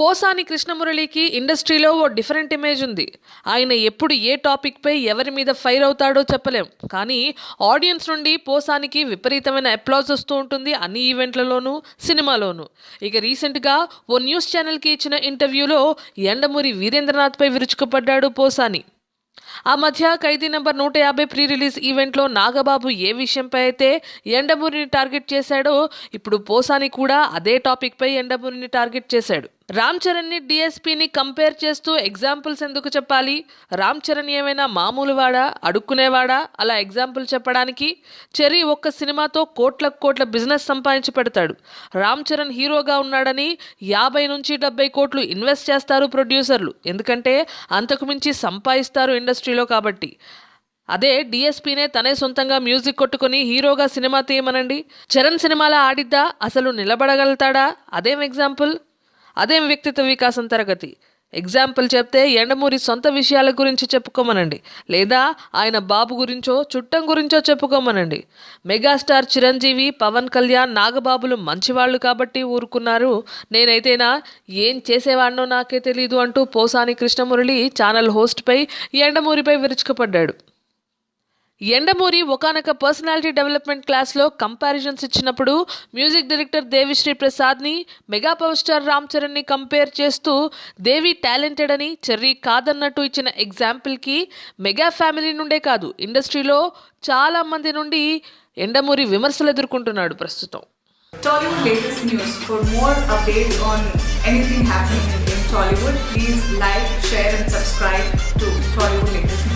పోసాని కృష్ణమురళికి ఇండస్ట్రీలో ఓ different image ఉంది. ఆయన ఎప్పుడు ఏ టాపిక్పై ఎవరి మీద ఫైర్ అవుతాడో చెప్పలేం. కానీ ఆడియన్స్ నుండి పోసానికి విపరీతమైన అప్లాజ్ వస్తూ ఉంటుంది అన్ని ఈవెంట్లలోనూ సినిమాలోనూ. ఇక రీసెంట్గా ఓ న్యూస్ ఛానల్కి ఇచ్చిన ఇంటర్వ్యూలో ఎండమూరి వీరేంద్రనాథ్పై విరుచుకుపడ్డాడు పోసాని. ఆ మధ్య ఖైదీ నెంబర్ నూట యాభై ప్రీ రిలీజ్ ఈవెంట్లో నాగబాబు ఏ విషయంపై అయితే ఎండమూరిని టార్గెట్ చేశాడో ఇప్పుడు పోసాని కూడా అదే టాపిక్పై ఎండమూరిని టార్గెట్ చేశాడు. రామ్ చరణ్ని డిఎస్పీని కంపేర్ చేస్తూ ఎగ్జాంపుల్స్ ఎందుకు చెప్పాలి? రామ్ చరణ్ ఏమైనా మామూలు వాడా? అడుక్కునేవాడా? అలా ఎగ్జాంపుల్ చెప్పడానికి చెరీ ఒక్క సినిమాతో కోట్ల కోట్ల బిజినెస్ సంపాదించి పెడతాడు. రామ్ చరణ్ హీరోగా ఉన్నాడని యాభై నుంచి డెబ్బై కోట్లు ఇన్వెస్ట్ చేస్తారు ప్రొడ్యూసర్లు ఎందుకంటే అంతకు మించి సంపాదిస్తారు ఇండస్ట్రీలో కాబట్టి. అదే డిఎస్పీనే తనే సొంతంగా మ్యూజిక్ కొట్టుకుని హీరోగా సినిమా తీయమనండి. చరణ్ సినిమాలో ఆడిద్దా? అసలు నిలబడగలుగుతాడా? అదేం ఎగ్జాంపుల్ అదేం వ్యక్తిత్వ వికాసం తరగతి? ఎగ్జాంపుల్ చెప్తే ఎండమూరి సొంత విషయాల గురించి చెప్పుకోమనండి. లేదా ఆయన బాబు గురించో చుట్టం గురించో చెప్పుకోమనండి. మెగాస్టార్ చిరంజీవి పవన్ కళ్యాణ్ నాగబాబులు మంచివాళ్ళు కాబట్టి ఊరుకున్నారు. నేనైతేనా ఏం చేసేవాడినో నాకే తెలీదు అంటూ పోసాని కృష్ణమురళి ఛానల్ హోస్ట్పై ఎండమూరిపై విరుచుకుపడ్డాడు. ఎండమూరి ఒకనొక పర్సనాలిటీ డెవలప్మెంట్ క్లాస్లో కంపారిజన్స్ ఇచ్చినప్పుడు మ్యూజిక్ డైరెక్టర్ దేవిశ్రీ ప్రసాద్ని మెగా పవర్ స్టార్ రామ్ చరణ్ని కంపేర్ చేస్తూ దేవి టాలెంటెడ్ అని చెర్రీ కాదన్నట్టు ఇచ్చిన ఎగ్జాంపుల్కి మెగా ఫ్యామిలీ నుండే కాదు ఇండస్ట్రీలో చాలా మంది నుండి ఎండమూరి విమర్శలు ఎదుర్కొంటున్నాడు ప్రస్తుతం Tollywood latest news. For more updates on anything happening in Tollywood, please like, share, and subscribe to Tollywood latest.